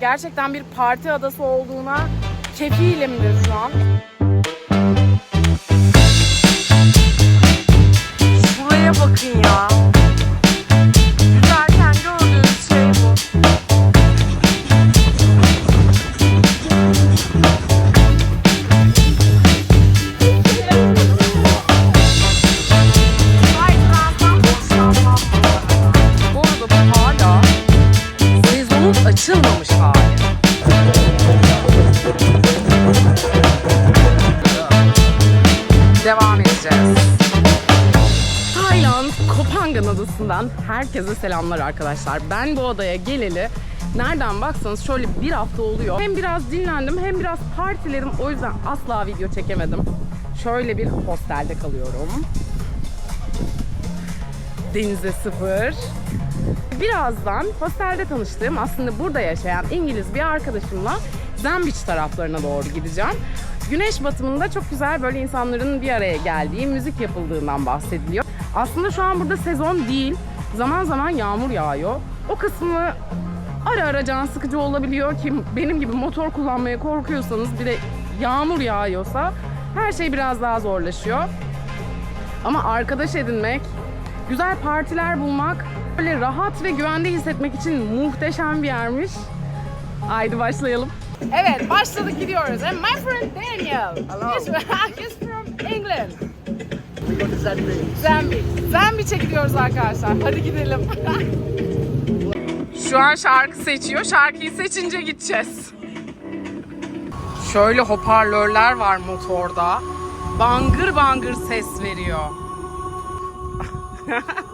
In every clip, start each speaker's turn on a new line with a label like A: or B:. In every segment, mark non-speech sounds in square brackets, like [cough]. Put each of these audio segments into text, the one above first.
A: gerçekten bir parti adası olduğuna kefilimdir şu an. Şuraya bakın ya. Güzelken gördüğünüz şey bu. Bu arada hala sezonun açılmamış adasından herkese selamlar arkadaşlar. Ben bu adaya geleli nereden baksanız şöyle bir hafta oluyor. Hem biraz dinlendim hem biraz partilerim o yüzden asla video çekemedim. Şöyle bir hostelde kalıyorum. Denize sıfır. Birazdan hostelde tanıştığım aslında burada yaşayan İngiliz bir arkadaşımla Zen taraflarına doğru gideceğim. Güneş batımında çok güzel böyle insanların bir araya geldiği, müzik yapıldığından bahsediliyor. Aslında şu an burada sezon değil. Zaman zaman yağmur yağıyor. O kısmı ara ara can sıkıcı olabiliyor ki benim gibi motor kullanmaya korkuyorsanız bir de yağmur yağıyorsa her şey biraz daha zorlaşıyor. Ama arkadaş edinmek, güzel partiler bulmak, böyle rahat ve güvende hissetmek için muhteşem bir yermiş. Haydi başlayalım. Evet, başladık gidiyoruz. And my friend Daniel.
B: Hello.
A: He's, he's [laughs] from England. Zambi. Zambiç'e gidiyoruz arkadaşlar. Hadi gidelim. Şu an şarkı seçiyor. Şarkıyı seçince gideceğiz. Şöyle hoparlörler var motorda. Bangır bangır ses veriyor. [laughs]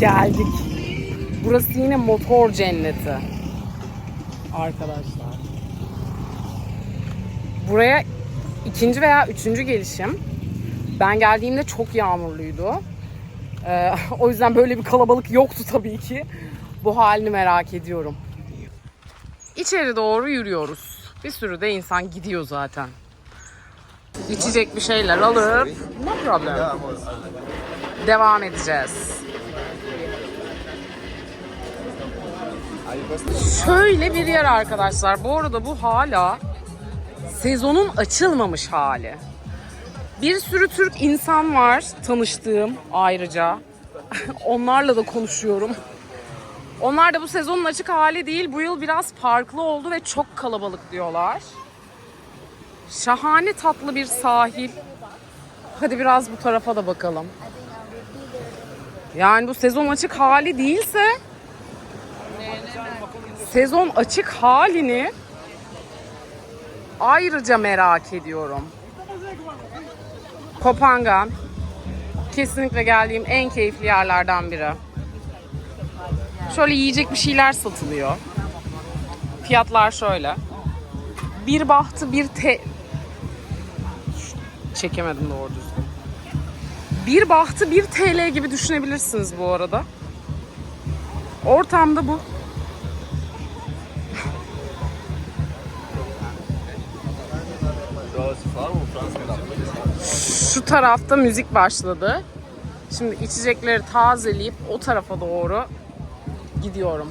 A: Geldik. Burası yine motor cenneti. Arkadaşlar. Buraya ikinci veya üçüncü gelişim. Ben geldiğimde çok yağmurluydu. Ee, [laughs] o yüzden böyle bir kalabalık yoktu tabii ki. Bu halini merak ediyorum. İçeri doğru yürüyoruz. Bir sürü de insan gidiyor zaten. İçecek bir şeyler alıp no problem. Devam edeceğiz. Şöyle bir yer arkadaşlar. Bu arada bu hala sezonun açılmamış hali. Bir sürü Türk insan var tanıştığım ayrıca. [laughs] Onlarla da konuşuyorum. Onlar da bu sezonun açık hali değil. Bu yıl biraz farklı oldu ve çok kalabalık diyorlar. Şahane tatlı bir sahil. Hadi biraz bu tarafa da bakalım. Yani bu sezon açık hali değilse sezon açık halini ayrıca merak ediyorum. Kopangan kesinlikle geldiğim en keyifli yerlerden biri. Şöyle yiyecek bir şeyler satılıyor. Fiyatlar şöyle. Bir bahtı bir te... Çekemedim doğru düzgün. Bir bahtı bir TL gibi düşünebilirsiniz bu arada. Ortamda bu. Şu tarafta müzik başladı. Şimdi içecekleri tazeleyip o tarafa doğru gidiyorum.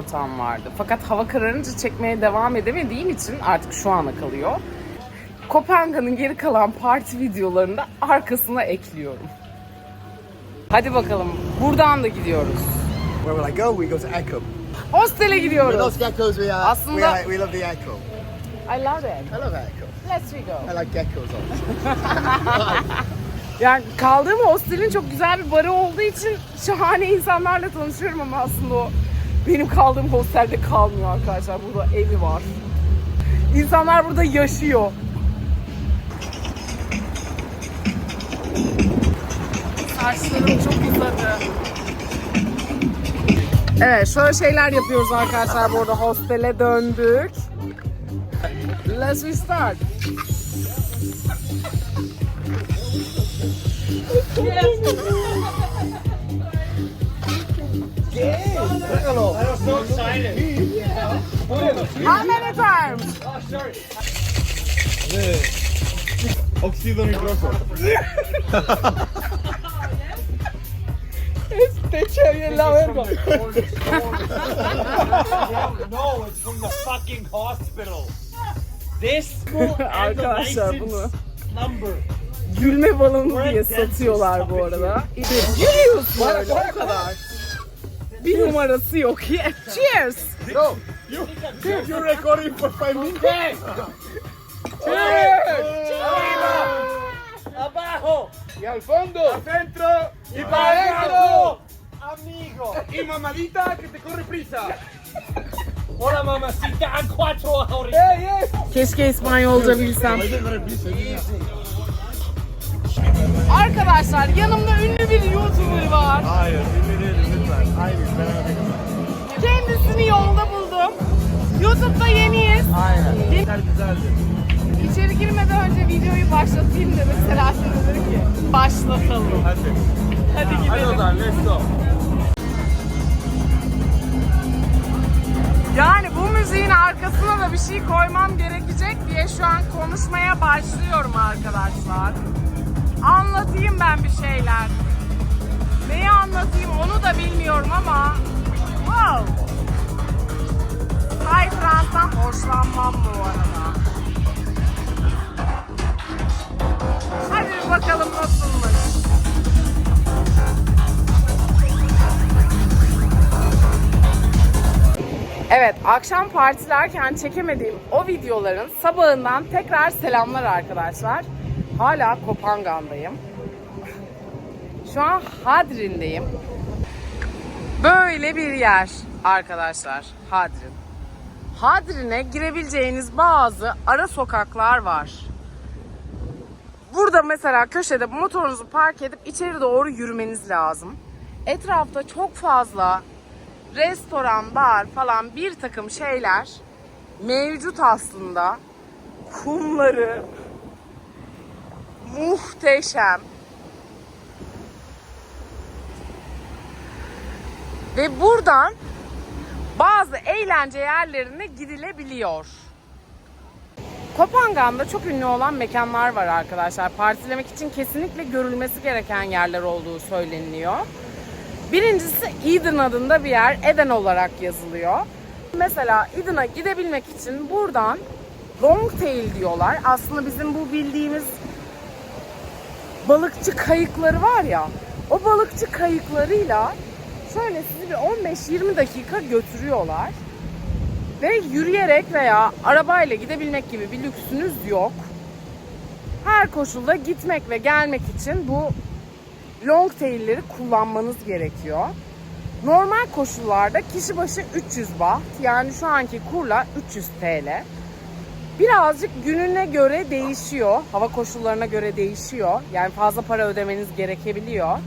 A: Ortam vardı. Fakat hava kararınca çekmeye devam edemediğim için artık şu ana kalıyor. Kopenhag'ın geri kalan parti videolarını da arkasına ekliyorum. Hadi bakalım. Buradan da gidiyoruz.
B: Where will I go? We go to Echo.
A: Hostele gidiyoruz.
B: those geckos, we are.
A: Aslında-
B: We, are, we love the Echo.
A: I love it.
B: I love Echo.
A: Let's we go.
B: I like geckos also. [laughs]
A: Yani kaldığım hostelin çok güzel bir barı olduğu için şahane insanlarla tanışıyorum ama aslında o benim kaldığım hostelde kalmıyor arkadaşlar. Burada evi var. İnsanlar burada yaşıyor. Saçlarım çok uzadı. Evet şöyle şeyler yapıyoruz arkadaşlar. Bu arada hostele döndük. Let's we start. How many times?
C: Óxido nitroso.
A: Te eché bien la verga.
D: No, it's from the fucking hospital. This and the
A: Arkadaşlar
D: license
A: bunu
D: number.
A: gülme balonu diye satıyorlar bu arada. Gülüyorsun öyle o kadar. Bir numarası yok. Yeah. Cheers.
B: no!
C: You, you're recording for five minutes?
D: Abajo,
C: Y al fondo. Al centro. Y para
D: abajo, amigo.
C: Y mamadita que te corre prisa.
D: Hola mamacita, a cuatro ahorita.
C: ¡Ey, ey!
A: Keşke İspanyolca bilsem. Arkadaşlar yanımda ünlü bir YouTuber var.
C: Hayır, lütfen. Hayır, ben
A: Kendisini yolda buldum. YouTube'da yeniyiz.
C: Aynen.
A: Yeni-
C: güzeldi.
A: İçeri girmeden önce videoyu başlatayım dedi. Selahattin de dedi ki başlatalım.
C: Hadi.
A: Hadi
C: Hadi o
A: gidelim.
C: zaman, let's go.
A: Yani bu müziğin arkasına da bir şey koymam gerekecek diye şu an konuşmaya başlıyorum arkadaşlar. Anlatayım ben bir şeyler. Neyi anlatayım onu da bilmiyorum ama wow. Hay Fransa'dan hoşlanmam bu arada. Hadi bakalım nasılmış. Evet, akşam partilerken çekemediğim o videoların sabahından tekrar selamlar arkadaşlar. Hala Kopangan'dayım. Şu an Hadrin'deyim. Böyle bir yer arkadaşlar, Hadrin. Hadrin'e girebileceğiniz bazı ara sokaklar var. Burada mesela köşede motorunuzu park edip içeri doğru yürümeniz lazım. Etrafta çok fazla restoran, bar falan bir takım şeyler mevcut aslında. Kumları muhteşem. Ve buradan bazı eğlence yerlerine gidilebiliyor. Kopangan'da çok ünlü olan mekanlar var arkadaşlar. Partilemek için kesinlikle görülmesi gereken yerler olduğu söyleniliyor. Birincisi Eden adında bir yer. Eden olarak yazılıyor. Mesela Eden'a gidebilmek için buradan Longtail diyorlar. Aslında bizim bu bildiğimiz balıkçı kayıkları var ya. O balıkçı kayıklarıyla şöyle sizi bir 15-20 dakika götürüyorlar. Ve yürüyerek veya arabayla gidebilmek gibi bir lüksünüz yok. Her koşulda gitmek ve gelmek için bu longtail'leri kullanmanız gerekiyor. Normal koşullarda kişi başı 300 baht yani şu anki kurla 300 TL. Birazcık gününe göre değişiyor. Hava koşullarına göre değişiyor. Yani fazla para ödemeniz gerekebiliyor.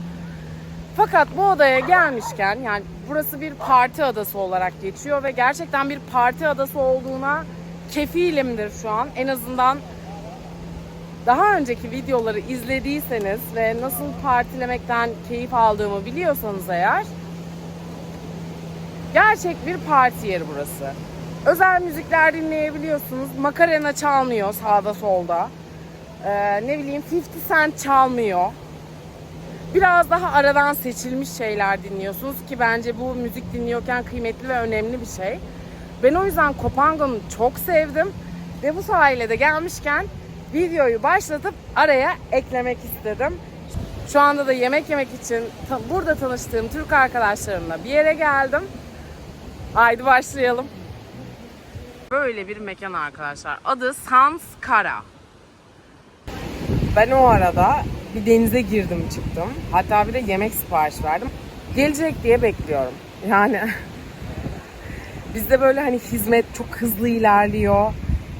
A: Fakat bu odaya gelmişken yani burası bir parti adası olarak geçiyor ve gerçekten bir parti adası olduğuna kefilimdir şu an. En azından daha önceki videoları izlediyseniz ve nasıl partilemekten keyif aldığımı biliyorsanız eğer gerçek bir parti yeri burası. Özel müzikler dinleyebiliyorsunuz. Makarena çalmıyor sağda solda. Ee, ne bileyim 50 Cent çalmıyor. Biraz daha aradan seçilmiş şeyler dinliyorsunuz ki bence bu müzik dinliyorken kıymetli ve önemli bir şey. Ben o yüzden Kopangan'ı çok sevdim ve bu sahile de gelmişken videoyu başlatıp araya eklemek istedim. Şu anda da yemek yemek için burada tanıştığım Türk arkadaşlarımla bir yere geldim. Haydi başlayalım. Böyle bir mekan arkadaşlar. Adı Sanskara. Ben o arada bir denize girdim çıktım. Hatta bir de yemek sipariş verdim. Gelecek diye bekliyorum. Yani [laughs] bizde böyle hani hizmet çok hızlı ilerliyor.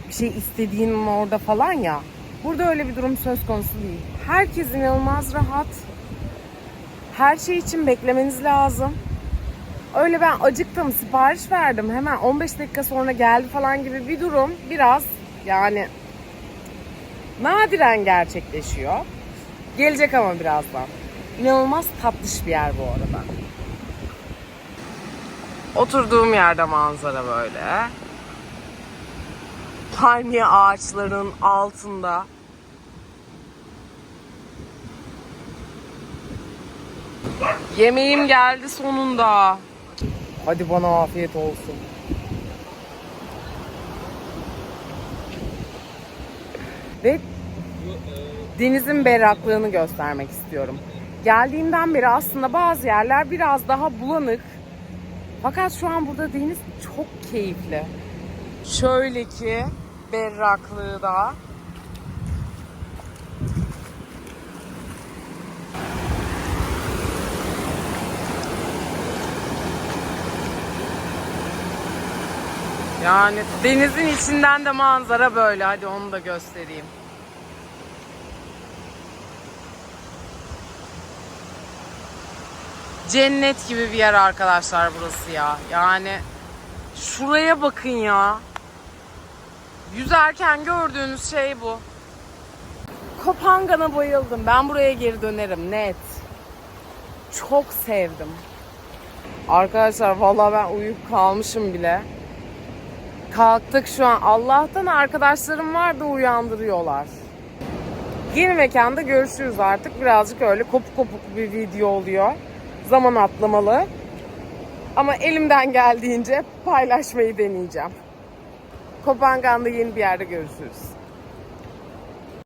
A: Bir şey istediğin orada falan ya. Burada öyle bir durum söz konusu değil. Herkes inanılmaz rahat. Her şey için beklemeniz lazım. Öyle ben acıktım, sipariş verdim. Hemen 15 dakika sonra geldi falan gibi bir durum biraz yani nadiren gerçekleşiyor. Gelecek ama birazdan. İnanılmaz tatlış bir yer bu arada. Oturduğum yerde manzara böyle. Palmiye ağaçların altında. Yemeğim geldi sonunda. Hadi bana afiyet olsun. Ve denizin berraklığını göstermek istiyorum. Geldiğimden beri aslında bazı yerler biraz daha bulanık. Fakat şu an burada deniz çok keyifli. Şöyle ki berraklığı da Yani denizin içinden de manzara böyle. Hadi onu da göstereyim. Cennet gibi bir yer arkadaşlar burası ya. Yani şuraya bakın ya. Yüzerken gördüğünüz şey bu. Kopangan'a bayıldım. Ben buraya geri dönerim net. Çok sevdim. Arkadaşlar vallahi ben uyuyup kalmışım bile. Kalktık şu an. Allah'tan arkadaşlarım var da uyandırıyorlar. Yeni mekanda görüşürüz artık. Birazcık öyle kopuk kopuk bir video oluyor. Zaman atlamalı. Ama elimden geldiğince paylaşmayı deneyeceğim. Kopangan'da yeni bir yerde görüşürüz.